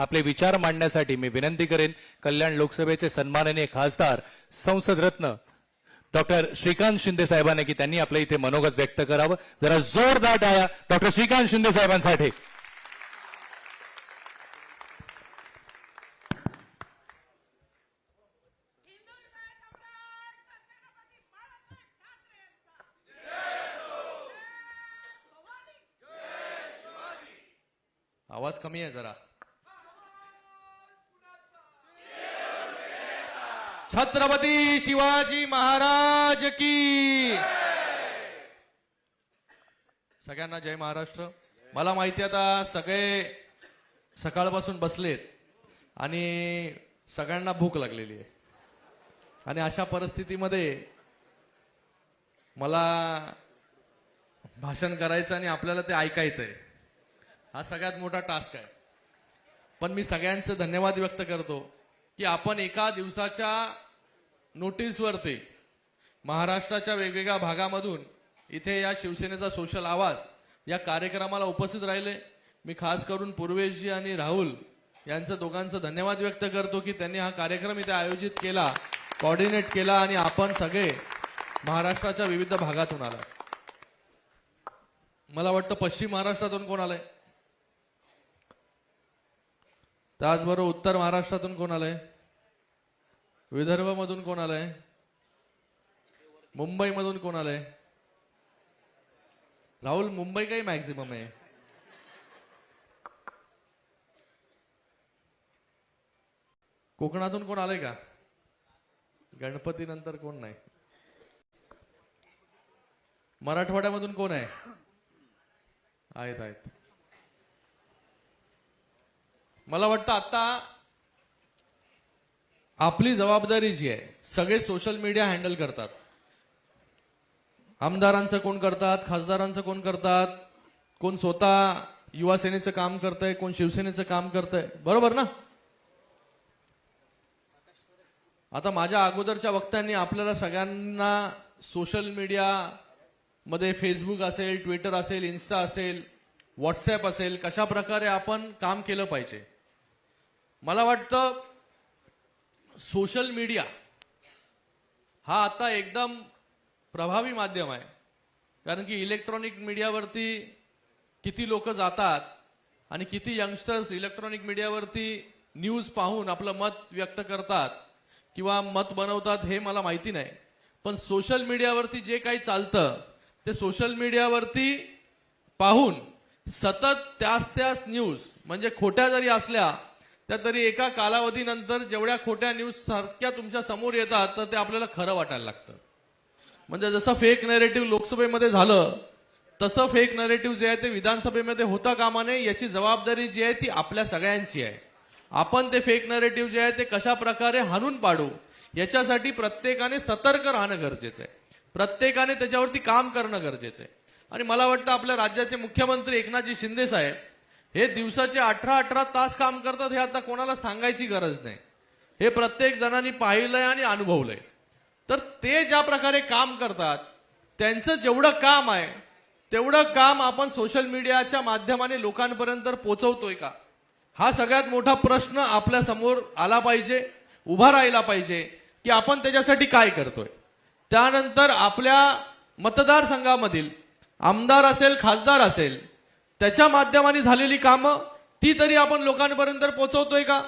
आपले विचार मांडण्यासाठी मी विनंती करेन कल्याण लोकसभेचे सन्माननीय खासदार संसद रत्न डॉक्टर श्रीकांत शिंदे साहेबांनी की त्यांनी आपल्या इथे मनोगत व्यक्त करावं. जरा जोरदार टाळ्या डॉक्टर श्रीकांत शिंदे साहेबांसाठी. आवाज कमी आहे जरा. छत्रपती शिवाजी महाराज की. सगळ्यांना जय महाराष्ट्र. मला माहिती आता सगळे सकाळपासून बसलेत आणि सगळ्यांना भूक लागलेली आहे. आणि अशा परिस्थितीमध्ये मला भाषण करायचं आणि आपल्याला ते ऐकायचं आहे. हा सगळ्यात मोठा टास्क आहे. पण मी सगळ्यांचे धन्यवाद व्यक्त करतो. की आपण एका दिवसाच्या नोटीसवरती महाराष्ट्राच्या वेगवेगळ्या भागामधून इथे या शिवसेनेचा सोशल आवाज या कार्यक्रमाला उपस्थित राहिले. मी खास करून पूर्वेशजी आणि राहुल यांचं दोघांचं धन्यवाद व्यक्त करतो की त्यांनी हा कार्यक्रम इथे आयोजित केला कॉर्डिनेट केला आणि आपण सगळे महाराष्ट्राच्या विविध भागातून आला मला वाटतं पश्चिम महाराष्ट्रातून कोण आलंय? त्याचबरोबर उत्तर महाराष्ट्रातून कोण आलंय? विदर्भमधून कोण आलंय? मुंबईमधून कोण आलंय? राहुल मुंबई काही मॅक्झिमम आहे. कोकणातून कोण आलंय का? गणपती नंतर कोण नाही? मराठवाड्यामधून कोण आहे? आहेत आहेत. मला वाटतं आता आपली जबाबदारी जी आहे सगळे सोशल मीडिया हँडल करतात. आमदारांचं कोण करतात खासदारांचं कोण करतात कोण स्वतः युवा सेनेचं काम करतंय कोण शिवसेनेचं काम करतंय. बरोबर ना? आता माझ्या अगोदरच्या वक्त्यांनी आपल्याला सगळ्यांना सोशल मीडिया मध्ये फेसबुक असेल ट्विटर असेल इन्स्टा असेल व्हॉट्सअप असेल कशा प्रकारे आपण काम केलं पाहिजे? मला वाटतं सोशल मीडिया हा आता एकदम प्रभावी माध्यम आहे. कारण की इलेक्ट्रॉनिक मीडियावरती किती लोक जातात आणि किती यंगस्टर्स इलेक्ट्रॉनिक मीडियावरती न्यूज पाहून आपलं मत व्यक्त करतात किंवा मत बनवतात हे मला माहिती नाही. पण सोशल मीडियावरती जे काही चालतं ते सोशल मीडियावरती पाहून सतत त्याच त्याच न्यूज म्हणजे खोट्या जरी असल्या त्या तरी एका कालावधीनंतर जेवढ्या खोट्या न्यूज सारख्या तुमच्यासमोर येतात तर ते आपल्याला खरं वाटायला लागतं. म्हणजे जसं फेक नरेटिव्ह लोकसभेमध्ये झालं तसं फेक नरेटिव्ह जे आहे ते विधानसभेमध्ये होता कामा नये याची जबाबदारी जी आहे ती आपल्या सगळ्यांची आहे. आपण ते फेक नरेटिव्ह जे आहे ते कशा प्रकारे हाणून पाडू याच्यासाठी प्रत्येकाने सतर्क राहणं गरजेचं आहे. प्रत्येकाने त्याच्यावरती काम करणं गरजेचं आहे. आणि मला वाटतं आपल्या राज्याचे मुख्यमंत्री एकनाथजी शिंदे साहेब हे दिवसाचे अठरा अठरा तास काम करतात हे आता कोणाला सांगायची गरज नाही. हे प्रत्येक जणांनी पाहिलंय आणि अनुभवलंय. तर ते ज्या प्रकारे काम करतात त्यांचं जेवढं काम आहे तेवढं काम आपण सोशल मीडियाच्या माध्यमाने लोकांपर्यंत पोहोचवतोय का? हा सगळ्यात मोठा प्रश्न आपल्यासमोर आला पाहिजे उभा राहिला पाहिजे की आपण त्याच्यासाठी काय करतोय? त्यानंतर आपल्या मतदारसंघामधील आमदार असेल खासदार असेल त्याच्या माध्यमाने झालेली कामं ती तरी आपण लोकांपर्यंत पोहोचवतोय का?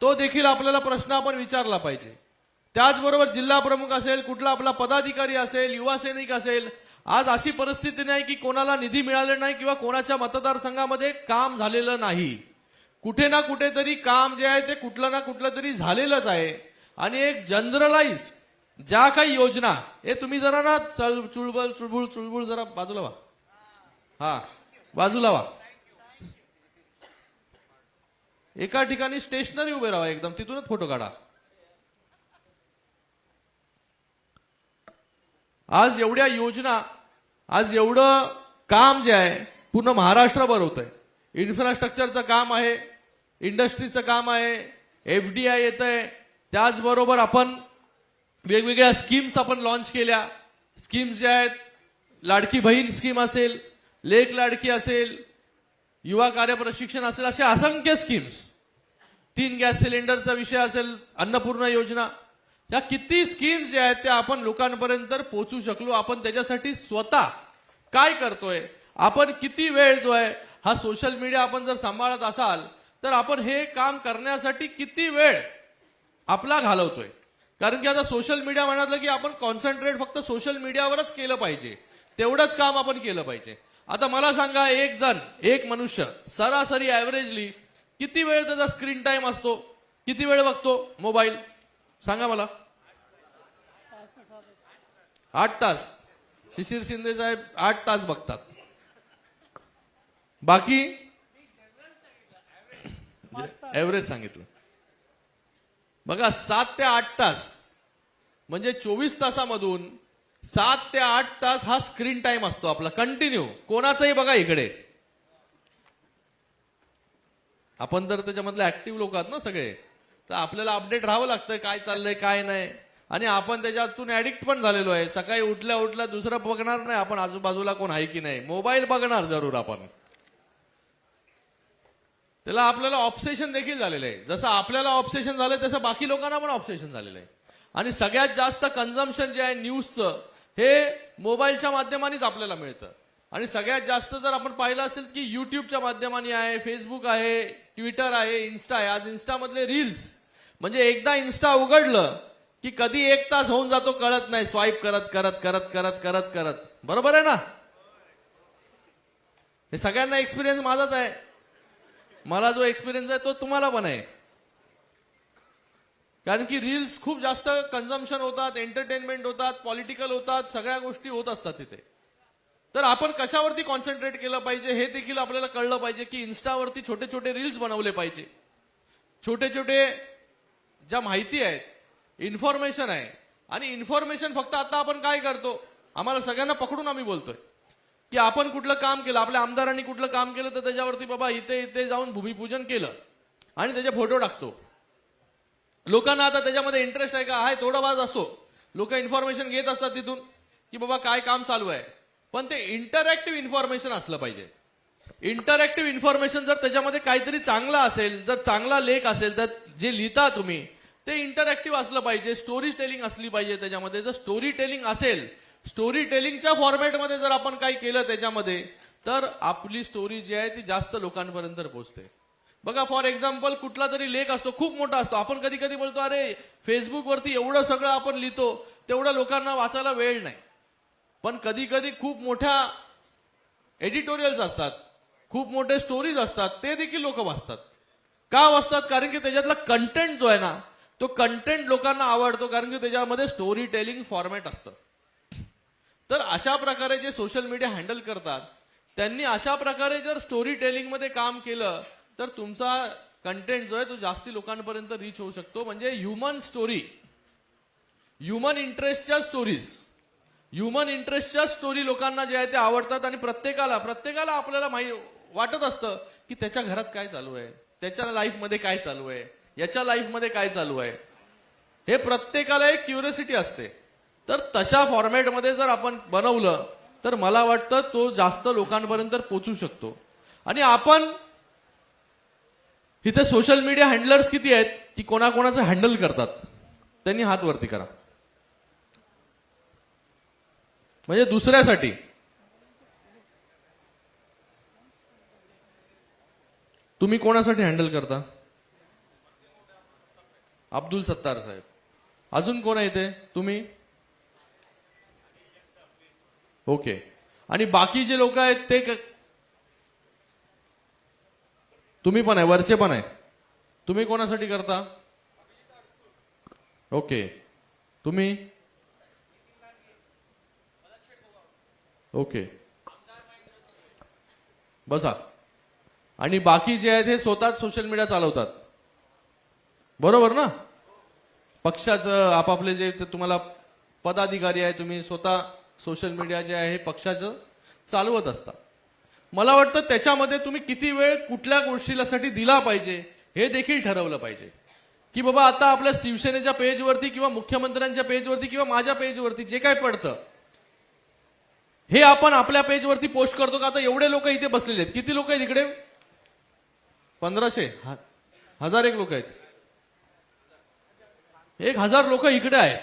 तो देखील आपल्याला प्रश्न आपण विचारला पाहिजे. त्याचबरोबर जिल्हा प्रमुख असेल कुठला आपला पदाधिकारी असेल युवा सैनिक असेल आज अशी परिस्थिती नाही की कोणाला निधी मिळाले नाही किंवा कोणाच्या मतदारसंघामध्ये काम झालेलं नाही. कुठे ना कुठेतरी काम जे आहे ते कुठलं ना कुठलं तरी झालेलंच आहे. आणि एक जनरलाइज ज्या काही योजना हे तुम्ही जरा ना चळ चुळबुळ चुळबुळ चुळबुळ जरा बाजूला व्हा. हा. बाजूला लावा. एका ठिकाणी स्टेशनरी उभे राहा एकदम तिथूनच फोटो काढा. आज एवढ्या योजना आज एवढं काम जे आहे पूर्ण महाराष्ट्रभर होत आहे इन्फ्रास्ट्रक्चरचं काम आहे इंडस्ट्रीचं काम आहे एफ डी आय येत आहे त्याचबरोबर आपण वेगवेगळ्या स्कीम्स आपण लॉन्च केल्या. स्कीम्स ज्या आहेत लाडकी बहीण स्कीम असेल लेख लाडकी असेल युवा कार्य प्रशिक्षण असेल असे असंख्य स्कीम्स तीन गॅस सिलेंडरचा विषय असेल अन्नपूर्णा योजना. या किती स्कीम्स ज्या आहेत त्या आपण लोकांपर्यंत पोहोचू शकलो. आपण त्याच्यासाठी स्वतः काय करतोय? आपण किती वेळ जो आहे हा सोशल मीडिया आपण जर सांभाळत असाल तर आपण हे काम करण्यासाठी किती वेळ आपला घालवतोय? कारण की आता सोशल मीडिया म्हणाल की आपण कॉन्सन्ट्रेट फक्त सोशल मीडियावरच केलं पाहिजे. तेवढंच काम आपण केलं पाहिजे. आता मला सांगा एक जण एक मनुष्य सरासरी ॲव्हरेजली किती वेळ त्याचा स्क्रीन टाइम असतो? किती वेळ बघतो मोबाईल सांगा मला. आठ तास. शिशिर शिंदे साहेब आठ तास बघतात. बाकी? ॲव्हरेज सांगितलं. बघा सात ते आठ तास म्हणजे चोवीस तासामधून सात ते आठ तास हा स्क्रीन टाइम असतो आपला कंटिन्यू. कोणाचाही बघा इकडे. आपण तर त्याच्यामधले ऍक्टिव्ह लोक आहात ना सगळे तर आपल्याला अपडेट राहावं लागतं काय चाललंय काय नाही. आणि आपण त्याच्यातून ऍडिक्ट पण झालेलो आहे. सकाळी उठल्या उठल्या दुसरं बघणार नाही आपण आजूबाजूला कोण आहे की नाही. मोबाईल बघणार जरूर आपण. त्याला आपल्याला ऑब्सेशन देखील झालेलं आहे. जसं आपल्याला ऑब्सेशन झालंय तसं बाकी लोकांना पण ऑब्सेशन झालेलं आहे. आणि सगळ्यात जास्त कन्झम्पशन जे आहे न्यूजचं हे मोबाईलच्या माध्यमानेच आपल्याला मिळतं. आणि सगळ्यात जास्त जर आपण पाहिलं असेल की युट्यूबच्या माध्यमाने आहे फेसबुक आहे ट्विटर आहे इन्स्टा आहे. आज इन्स्टामधले रील्स. म्हणजे एकदा इन्स्टा उघडलं की कधी एक तास होऊन जातो कळत नाही. स्वाईप करत करत करत करत करत करत. बरोबर आहे ना? हे सगळ्यांना एक्सपिरियन्स माझाच आहे. मला जो एक्सपिरियन्स आहे तो तुम्हाला पण आहे. कारण की रील्स खूप जास्त कन्झम्पन होतात एंटरटेनमेंट होतात पॉलिटिकल होतात सगळ्या गोष्टी होत असतात तिथे. तर आपण कशावरती कॉन्सन्ट्रेट केलं पाहिजे हे देखील आपल्याला कळलं पाहिजे की इन्स्टावरती छोटे छोटे रील्स बनवले पाहिजे. छोटे छोटे ज्या माहिती आहेत इन्फॉर्मेशन आहे. आणि इन्फॉर्मेशन फक्त आता आपण काय करतो? आम्हाला सगळ्यांना पकडून आम्ही बोलतोय. की आपण कुठलं काम केलं आपल्या आमदारांनी कुठलं काम केलं तर त्याच्यावरती बाबा इथे इथे जाऊन भूमिपूजन केलं. आणि त्याचे फोटो टाकतो. लोकांना आता त्याच्यामध्ये इंटरेस्ट आहे का? आहे थोडा वाज असतो लोक इन्फॉर्मेशन घेत असतात तिथून की बाबा काय काम चालू आहे. पण ते इंटरॅक्टिव्ह इन्फॉर्मेशन असलं पाहिजे. इंटरॅक्टिव्ह इन्फॉर्मेशन जर त्याच्यामध्ये काहीतरी चांगला असेल जर चांगला लेख असेल तर जे लिहिता तुम्ही ते इंटरॅक्टिव्ह असलं पाहिजे. स्टोरी टेलिंग असली पाहिजे त्याच्यामध्ये. जर स्टोरी टेलिंग असेल स्टोरी टेलिंगच्या फॉर्मॅटमध्ये जर आपण काही केलं त्याच्यामध्ये तर आपली स्टोरी जी आहे ती जास्त लोकांपर्यंत पोहोचते. बघा फॉर एक्झाम्पल कुठला तरी लेख असतो खूप मोठा असतो. आपण कधी कधी बोलतो अरे फेसबुकवरती एवढं सगळं आपण लिहितो तेवढं लोकांना वाचायला वेळ नाही. पण कधी कधी खूप मोठ्या एडिटोरियल्स असतात खूप मोठे स्टोरीज असतात ते देखील लोक वाचतात. का वाचतात? कारण की त्याच्यातला कंटेंट जो आहे ना तो कंटेंट लोकांना आवडतो कारण की त्याच्यामध्ये स्टोरी टेलिंग फॉर्मॅट असतं. तर अशा प्रकारे जे सोशल मीडिया हँडल करतात त्यांनी अशा प्रकारे जर स्टोरी टेलिंगमध्ये काम केलं तर तुमचा कंटेंट जो आहे तो जास्ती लोकांपर्यंत रीच होऊ शकतो. म्हणजे ह्युमन स्टोरी ह्युमन इंटरेस्टच्या स्टोरीज ह्युमन इंटरेस्टच्या स्टोरी लोकांना जे आहे ते आवडतात आणि प्रत्येकाला प्रत्येकाला आपल्याला माहीत वाटत असतं की त्याच्या घरात काय चालू आहे? त्याच्या लाईफमध्ये काय चालू आहे? याच्या लाईफमध्ये काय चालू आहे? हे प्रत्येकाला एक क्युरियोसिटी असते. तर तशा फॉर्मॅटमध्ये जर आपण बनवलं तर मला वाटतं तो जास्त लोकांपर्यंत पोचू शकतो. आणि आपण इथे सोशल मीडिया हँडलर्स किती आहेत की कोणाकोणाचं हँडल करतात? त्यांनी हात वरती करा. म्हणजे दुसऱ्यासाठी. तुम्ही कोणासाठी हँडल करता? अब्दुल सत्तार साहेब. अजून कोण आहे इथे? तुम्ही? ओके. आणि बाकी जे लोक आहेत ते तुम्ही पण आहे वरचे पण आहे. तुम्ही कोणासाठी करता? ओके. तुम्ही? ओके. बसा. आणि बाकी जे आहेत हे स्वतःच सोशल मीडिया चालवतात. बरोबर ना? पक्षाचं आपापले जे तुम्हाला पदाधिकारी आहे तुम्ही स्वतः सोशल मीडिया जे आहे पक्षाचं चालवत असता. मला वाटतं त्याच्यामध्ये तुम्ही किती वेळ कुठल्या गोष्टीलासाठी दिला पाहिजे हे देखील ठरवलं पाहिजे. की बाबा आता आपल्या शिवसेनेच्या पेजवरती किंवा मुख्यमंत्र्यांच्या पेजवरती किंवा माझ्या पेजवरती जे काय पडतं हे आपण आपल्या पेजवरती पोस्ट करतो का? आता एवढे लोक इथे बसलेले आहेत. किती लोक आहेत इकडे? पंधराशे? हा हजार एक लोक आहेत. एक हजार लोक इकडे आहेत.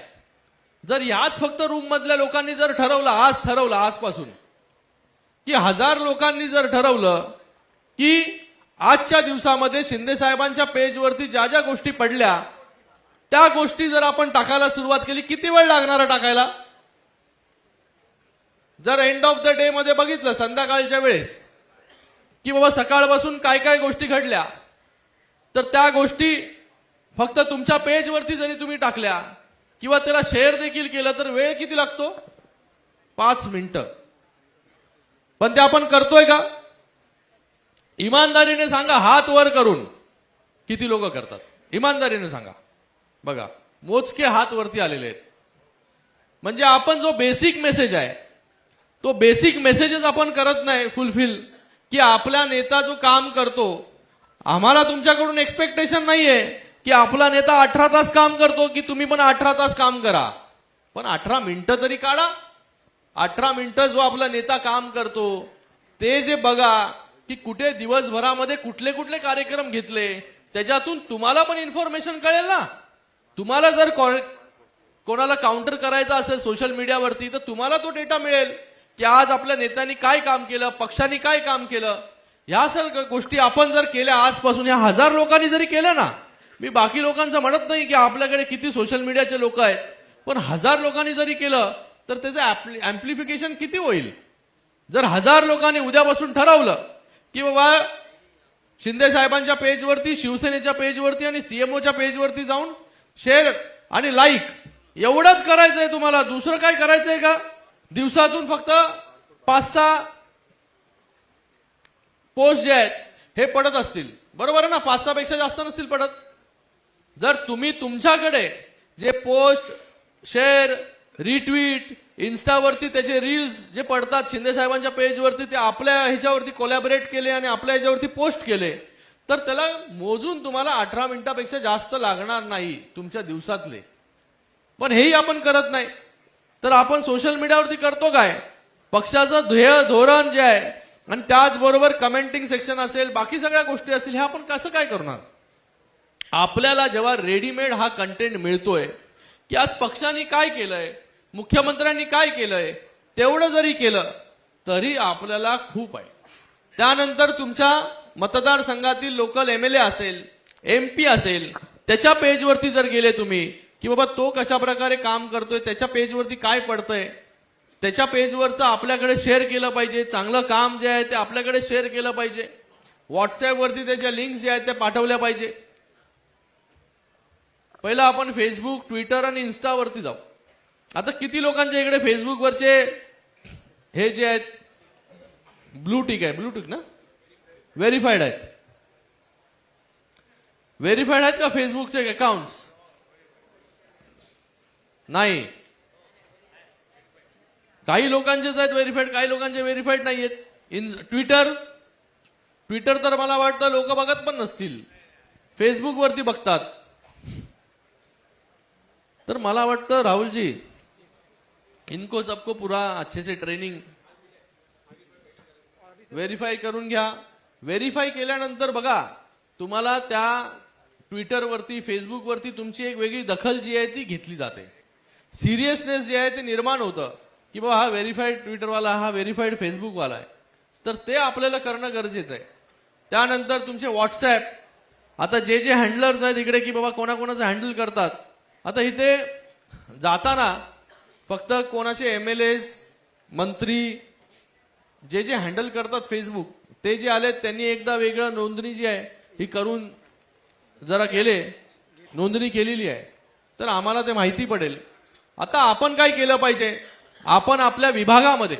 जर याच फक्त रूम मधल्या लोकांनी जर ठरवलं आज ठरवलं आजपासून की हजार लोकांनी जर ठरवलं की आजच्या दिवसामध्ये शिंदे साहेबांच्या पेजवरती ज्या ज्या गोष्टी पडल्या त्या गोष्टी जर आपण टाकायला सुरुवात केली किती वेळ लागणार टाकायला? जर एंड ऑफ द डे मध्ये बघितलं संध्याकाळच्या वेळेस की बाबा सकाळपासून काय काय गोष्टी घडल्या तर त्या गोष्टी फक्त तुमच्या पेजवरती जरी तुम्ही टाकल्या किंवा त्याला शेअर देखील केलं तर वेळ किती लागतो? पाच मिनिटं. पण ते आपण करतोय का? इमानदारीने सांगा हात वर करून. किती लोक करतात? इमानदारीने सांगा. बघा मोजके हात वरती आलेले आहेत. म्हणजे आपण जो बेसिक मेसेज आहे तो बेसिक मेसेजेस आपण करत नाही फुलफिल की आपला नेता जो काम करतो आम्हाला तुमच्याकडून एक्सपेक्टेशन नाहीये की आपला नेता अठरा तास काम करतो की तुम्ही पण अठरा तास काम करा. पण अठरा मिनिटं तरी काढा. अठरा मिनिटं जो आपला नेता काम करतो ते जे बघा की कुठे दिवसभरामध्ये कुठले कुठले कार्यक्रम घेतले त्याच्यातून तुम्हाला पण इन्फॉर्मेशन कळेल ना. तुम्हाला जर कोणाला काउंटर करायचा असेल सोशल मीडियावरती तर तुम्हाला तो डेटा मिळेल की आज आपल्या नेत्यांनी काय काम केलं पक्षांनी काय काम केलं. ह्या सर्व गोष्टी आपण जर केल्या आजपासून ह्या हजार लोकांनी जरी केल्या ना मी बाकी लोकांचं म्हणत नाही की आपल्याकडे किती सोशल मीडियाचे लोक आहेत पण हजार लोकांनी जरी केलं तर त्याचं अँप्लिफिकेशन किती होईल? जर हजार लोकांनी उद्यापासून ठरवलं की बाबा शिंदे साहेबांच्या पेजवरती शिवसेनेच्या पेजवरती आणि सीएमओच्या पेजवरती जाऊन शेअर आणि लाईक एवढंच करायचंय तुम्हाला. दुसरं काय करायचंय का? दिवसातून फक्त पाच सहा पोस्ट जे आहेत हे पडत असतील. बरोबर आहे ना? पाच सहा पेक्षा जास्त नसतील पडत. जर तुम्ही तुमच्याकडे जे पोस्ट शेअर रिट्वीट इन्स्टावरती त्याचे रील्स जे पडतात शिंदे साहेबांच्या पेजवरती ते आपल्या ह्याच्यावरती कोलॅबरेट केले आणि आपल्या ह्याच्यावरती पोस्ट केले. तर त्याला मोजून तुम्हाला अठरा मिनिटापेक्षा जास्त लागणार नाही तुमच्या दिवसातले. पण हेही आपण करत नाही. तर आपण सोशल मीडियावरती करतो काय? पक्षाचं ध्येय धोरण जे आहे आणि त्याचबरोबर कमेंटिंग सेक्शन असेल बाकी सगळ्या गोष्टी असतील हे आपण कसं काय करणार? आपल्याला जेव्हा रेडीमेड हा कंटेंट मिळतोय की आज पक्षाने काय केलंय? मुख्यमंत्र्यांनी काय केलंय? तेवढं जरी केलं तरी आपल्याला खूप आहे. त्यानंतर तुमच्या मतदारसंघातील लोकल एम एल ए असेल एम पी असेल त्याच्या पेजवरती जर गेले तुम्ही की बाबा तो कशा प्रकारे काम करतोय त्याच्या पेजवरती काय पडतंय त्याच्या पेजवरचं आपल्याकडे शेअर केलं पाहिजे चांगलं काम जे आहे ते आपल्याकडे शेअर केलं पाहिजे. व्हॉट्सअपवरती त्याच्या लिंक्स जे आहेत त्या पाठवल्या पाहिजे. पहिला आपण फेसबुक ट्विटर आणि इन्स्टावरती जाऊ. आता किती लोकांच्या इकडे फेसबुकवरचे हे जे आहेत ब्लू टिक आहे ब्लू टिक ना? व्हेरीफाईड आहेत. व्हेरीफाईड आहेत का फेसबुकचे अकाउंट्स नाही. काही लोकांचेच आहेत व्हेरीफाईड काही लोकांचे व्हेरीफाईड नाही आहेत. इन ट्विटर ट्विटर तर मला वाटतं लोक बघत पण नसतील. फेसबुकवरती बघतात. तर मला वाटतं राहुलजी इनको सबको पूरा अच्छे से ट्रेनिंग व्हेरीफाय करून घ्या. व्हेरीफाय केल्यानंतर बघा तुम्हाला त्या ट्विटरवरती फेसबुकवरती तुमची एक वेगळी दखल जी आहे ती घेतली जाते. सिरियसनेस जे आहे ते निर्माण होतं. की बाबा हा व्हेरीफाईड ट्विटरवाला हा व्हेरीफाईड फेसबुकवाला आहे. तर ते आपल्याला करणं गरजेचं आहे. त्यानंतर तुमचे व्हॉट्सॲप आता जे जे हँडलर्स आहेत इकडे की बाबा कोणाकोणाचं हँडल करतात. आता इथे जाताना फक्त कोणाचे एम एल एज मंत्री जे जे हँडल करतात फेसबुक ते जे आले त्यांनी एकदा वेगळं नोंदणी जी आहे ही करून जरा केले नोंदणी केलेली आहे. तर आम्हाला ते माहिती पडेल. आता आपण काय केलं पाहिजे? आपण आपल्या विभागामध्ये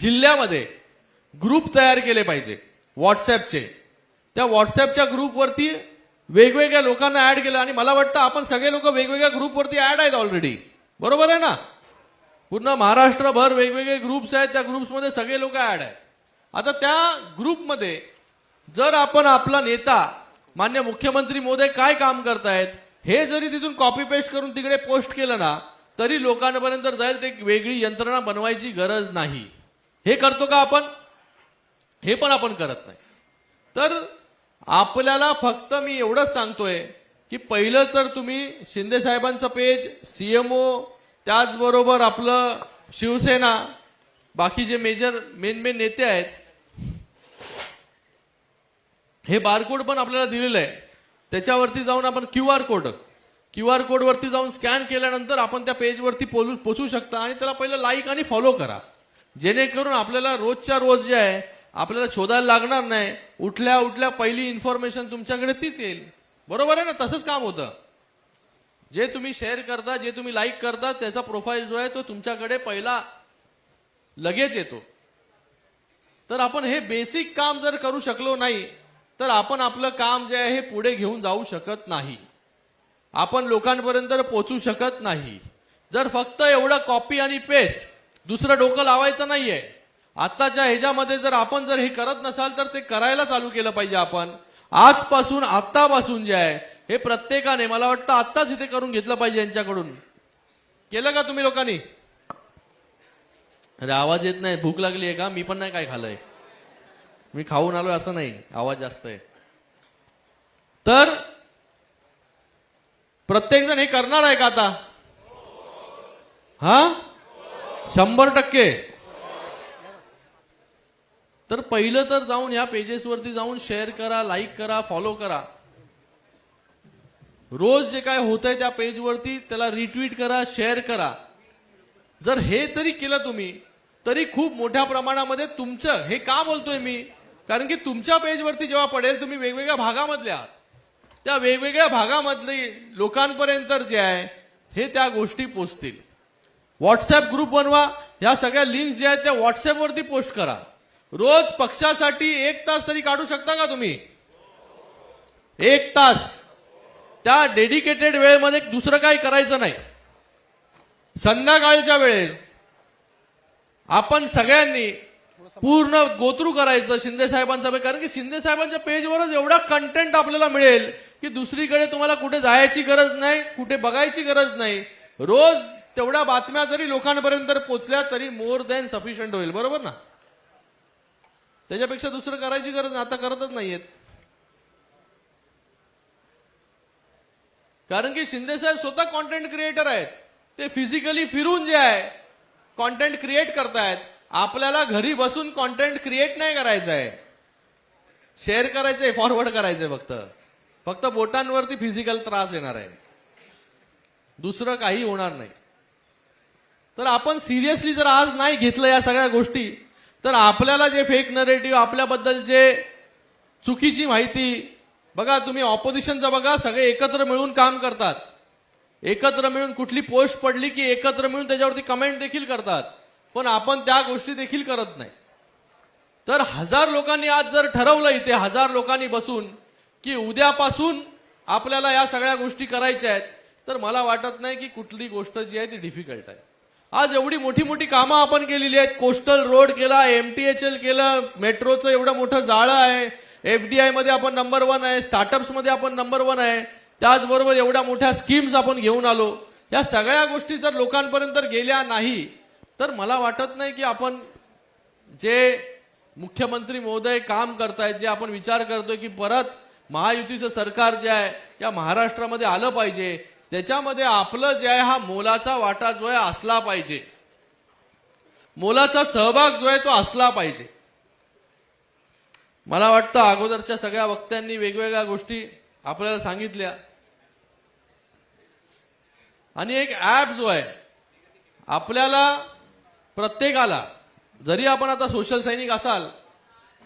जिल्ह्यामध्ये ग्रुप तयार केले पाहिजे व्हॉट्सॲपचे त्या व्हॉट्सॲपच्या ग्रुपवरती वेगवेगळ्या लोकांना ऍड केलं आणि मला वाटतं आपण सगळे लोक वेगवेगळ्या ग्रुपवरती ऍड आहेत ऑलरेडी बरोबर आहे ना? पूर्ण महाराष्ट्रभर वेगवेगळे ग्रुप्स आहेत त्या ग्रुप्समध्ये सगळे लोक ऍड आहेत. आता त्या ग्रुपमध्ये जर आपण आपला नेता मान्य मुख्यमंत्री मोदी काय काम करतायत हे जरी तिथून कॉपी पेस्ट करून तिकडे पोस्ट केलं ना तरी लोकांपर्यंत जाईल ते एक वेगळी यंत्रणा बनवायची गरज नाही. हे करतो का आपण? हे पण आपण करत नाही. तर आपल्याला फक्त मी एवढंच सांगतोय की पहिलं तर तुम्ही शिंदे साहेबांचं पेज सीएमओ त्याचबरोबर आपलं शिवसेना बाकी जे मेजर मेन मेन नेते आहेत हे बारकोड पण आपल्याला दिलेलं आहे. त्याच्यावरती जाऊन आपण Q R code Q R कोडवरती जाऊन स्कॅन केल्यानंतर आपण त्या पेजवरती पोलू पोचू शकता आणि त्याला पहिलं लाईक आणि फॉलो करा. जेणेकरून आपल्याला रोजच्या रोज जे आहे आपल्याला शोधायला लागणार नाही. उठल्या उठल्या पहिली इन्फॉर्मेशन तुमच्याकडे तीच येईल. बरोबर आहे ना तसंच काम होतं. जे तुम्ही शेअर करता जे तुम्ही लाईक करता त्याचा प्रोफाईल जो आहे तो तुमच्याकडे पहिला लगेच येतो. तर आपण हे बेसिक काम जर करू शकलो नाही तर आपण आपलं काम जे आहे हे पुढे घेऊन जाऊ शकत नाही. आपण लोकांपर्यंत पोचू शकत नाही. जर फक्त एवढं कॉपी आणि पेस्ट दुसरं डोकं लावायचं नाहीये आत्ताच्या ह्याच्यामध्ये जर आपण जर हे करत नसाल तर ते करायला चालू केलं पाहिजे आपण. आजपासून आत्तापासून जे आहे हे प्रत्येकाने मला वाटतं आत्ताच इथे करून घेतलं पाहिजे यांच्याकडून. केलं का तुम्ही लोकांनी? अरे आवाज येत नाही भूक लागली आहे का? मी पण नाही काय खाल्लंय. मी खाऊन आलोय असं नाही आवाज जास्त आहे. तर प्रत्येक जण हे करणार आहे का आता? हा? शंभर टक्के. तर पहिलं तर जाऊन ह्या पेजेसवरती जाऊन शेअर करा लाईक करा फॉलो करा. रोज जे काय होत आहे त्या पेजवरती त्याला रिट्वीट करा शेअर करा. जर हे तरी केलं तुम्ही तरी खूप मोठ्या प्रमाणामध्ये तुमचं हे का बोलतोय मी? कारण की तुमच्या पेजवरती जेव्हा पडेल तुम्ही वेगवेगळ्या भागामधल्या त्या वेगवेगळ्या भागामधले लोकांपर्यंत जे आहे हे त्या गोष्टी पोचतील. व्हॉट्सअप ग्रुप बनवा ह्या सगळ्या लिंक्स जे आहेत त्या व्हॉट्सअपवरती पोस्ट करा. रोज पक्षासाठी एक तास तरी काढू शकता का तुम्ही? एक तास. त्या डेडिकेटेड वेळेमध्ये दुसरं काही करायचं नाही. संध्याकाळच्या वेळेस आपण सगळ्यांनी पूर्ण गोत्रू करायचं शिंदे साहेबांचा कारण की शिंदे साहेबांच्या पेजवरच एवढा कंटेंट आपल्याला मिळेल की दुसरीकडे तुम्हाला कुठे जायची गरज नाही कुठे बघायची गरज नाही. रोज तेवढ्या बातम्या जरी लोकांपर्यंत पोचल्या तरी मोर दॅन सफिशियंट होईल. बरोबर ना? त्याच्यापेक्षा दुसरं करायची गरज आता करतच नाहीयेत. कारण की शिंदे साहेब स्वतः कॉन्टेंट क्रिएटर आहेत. ते फिजिकली फिरून जे आहे कॉन्टेंट क्रिएट करतायत. आपल्याला घरी बसून कॉन्टेंट क्रिएट नाही करायचं आहे. शेअर करायचंय फॉरवर्ड करायचंय फक्त. फक्त बोटांवरती फिजिकल त्रास येणार आहे. दुसरं काही होणार नाही. तर आपण सिरियसली जर आज नाही घेतलं या सगळ्या गोष्टी तर आपल्याला जे फेक नरेटिव्ह आपल्याबद्दल जे चुकीची माहिती बघा तुम्ही ऑपोजिशनचं बघा सगळे एकत्र मिळून काम करतात. एकत्र मिळून कुठली पोस्ट पडली की एकत्र मिळून त्याच्यावरती कमेंट देखील करतात. पण आपण त्या गोष्टी देखील करत नाही. तर हजार लोकांनी आज जर ठरवलं इथे हजार लोकांनी बसून की उद्यापासून आपल्याला या सगळ्या गोष्टी करायच्या आहेत तर मला वाटत नाही की कुठली गोष्ट जी आहे ती डिफिकल्ट आहे. आज एवढी मोठी मोठी कामं आपण केलेली आहेत. कोस्टल रोड केला एमटीएचएल केलं मेट्रोचं एवढं मोठं जाळं आहे. एफडीआयमध्ये आपण नंबर वन आहे. स्टार्टअप्समध्ये आपण नंबर वन आहे. त्याचबरोबर एवढ्या मोठ्या स्कीम्स आपण घेऊन आलो. या सगळ्या गोष्टी जर लोकांपर्यंत गेल्या नाही तर मला वाटत नाही की आपण जे मुख्यमंत्री महोदय काम करतायत जे आपण विचार करतोय की परत महायुतीचं सरकार जे आहे या महाराष्ट्रामध्ये आलं पाहिजे. त्याच्यामध्ये आपलं जे आहे हा मोलाचा वाटा जो आहे असला पाहिजे. मोलाचा सहभाग जो आहे तो असला पाहिजे. मला वाटतं अगोदरच्या सगळ्या वक्त्यांनी वेगवेगळ्या गोष्टी आपल्याला सांगितल्या. आणि एक ऍप जो आहे आपल्याला प्रत्येकाला जरी आपण आता सोशल सैनिक असाल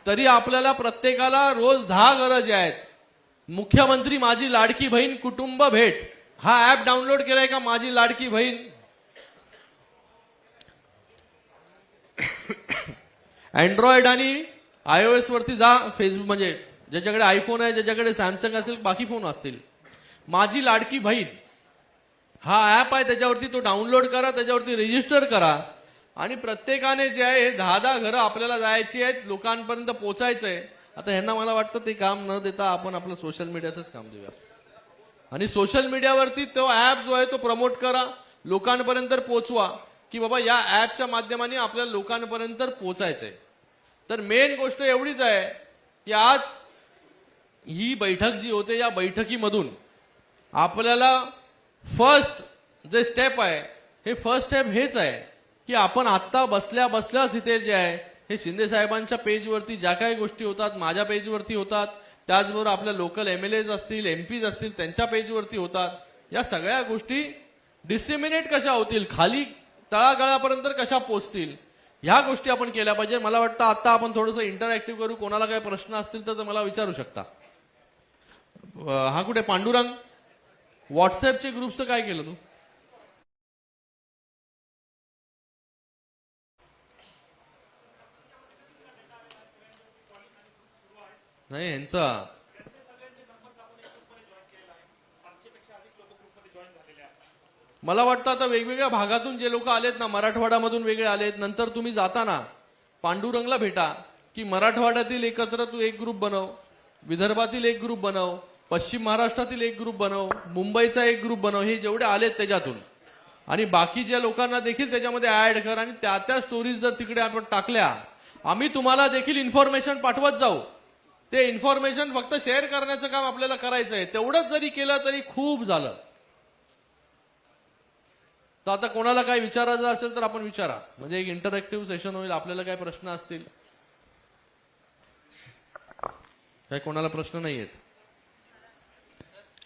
तरी आपल्याला प्रत्येकाला रोज दहा गरज आहेत. मुख्यमंत्री माझी लाडकी बहीण कुटुंब भेट. हा ऍप डाउनलोड केलाय का माझी लाडकी बहीण? अँड्रॉइड आणि आय ओएस वरती जा फेसबुक म्हणजे ज्याच्याकडे आयफोन आहे ज्याच्याकडे सॅमसंग असेल बाकी फोन असतील. माझी लाडकी बहीण हा ऍप आहे त्याच्यावरती तो डाउनलोड करा त्याच्यावरती रजिस्टर करा. आणि प्रत्येकाने जे आहे हे दहा दहा घरं आपल्याला जायची आहेत लोकांपर्यंत पोचायचंय. आता ह्यांना मला वाटतं ते काम न देता आपण आपलं सोशल मीडियाचंच काम देऊया आणि सोशल मीडियावरती तो ऍप जो आहे तो प्रमोट करा. लोकांपर्यंत पोचवा. की बाबा या ऍपच्या माध्यमाने आपल्याला लोकांपर्यंत पोचायचंय. तर मेन गोष्ट एवढीच आहे की आज ही बैठक जी होते या बैठकीमधून आपल्याला फर्स्ट जे स्टेप आहे हे फर्स्ट स्टेप हेच आहे की आपण आत्ता बसल्या बसल्याच इथे जे आहे हे शिंदे साहेबांच्या पेजवरती ज्या काही गोष्टी होतात माझ्या पेजवरती होतात त्याचबरोबर आपल्या लोकल एम एल एज असतील एम पीज असतील त्यांच्या पेजवरती होतात. या सगळ्या गोष्टी डिसिमिनेट कशा होतील खाली तळागळापर्यंत कशा पोचतील ह्या गोष्टी आपण केल्या पाहिजे मला वाटतं आता आपण थोडंसं इंटरॅक्टिव्ह करू. कोणाला काही प्रश्न असतील तर मला विचारू शकता. हा कुठे? पांडुरंग? व्हॉट्सअपचे ग्रुपचं काय केलं तू? नाही यांचा. मला वाटतं आता वेगवेगळ्या भागातून जे लोक आलेत ना मराठवाड्यामधून वेगळे आलेत नंतर तुम्ही जाताना पांडुरंगला भेटा की मराठवाड्यातील एकत्र तू एक ग्रुप बनव विदर्भातील एक ग्रुप बनव पश्चिम महाराष्ट्रातील एक ग्रुप बनव मुंबईचा एक ग्रुप बनव हे जेवढे आलेत त्याच्यातून. आणि बाकीच्या लोकांना देखील त्याच्यामध्ये ऍड कर आणि त्या त्या स्टोरीज जर तिकडे आपण टाकल्या आम्ही तुम्हाला देखील इन्फॉर्मेशन पाठवत जाऊ. ते इन्फॉर्मेशन फक्त शेअर करण्याचं काम आपल्याला करायचं आहे तेवढंच जरी केलं तरी खूप झालं. तर आता कोणाला काय विचारायचं असेल तर आपण विचारा. म्हणजे एक इंटरॅक्टिव्ह सेशन होईल आपल्याला काय प्रश्न असतील? काय कोणाला प्रश्न नाही आहेत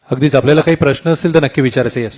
अगदीच आपल्याला काही प्रश्न असतील तर नक्की विचारायचे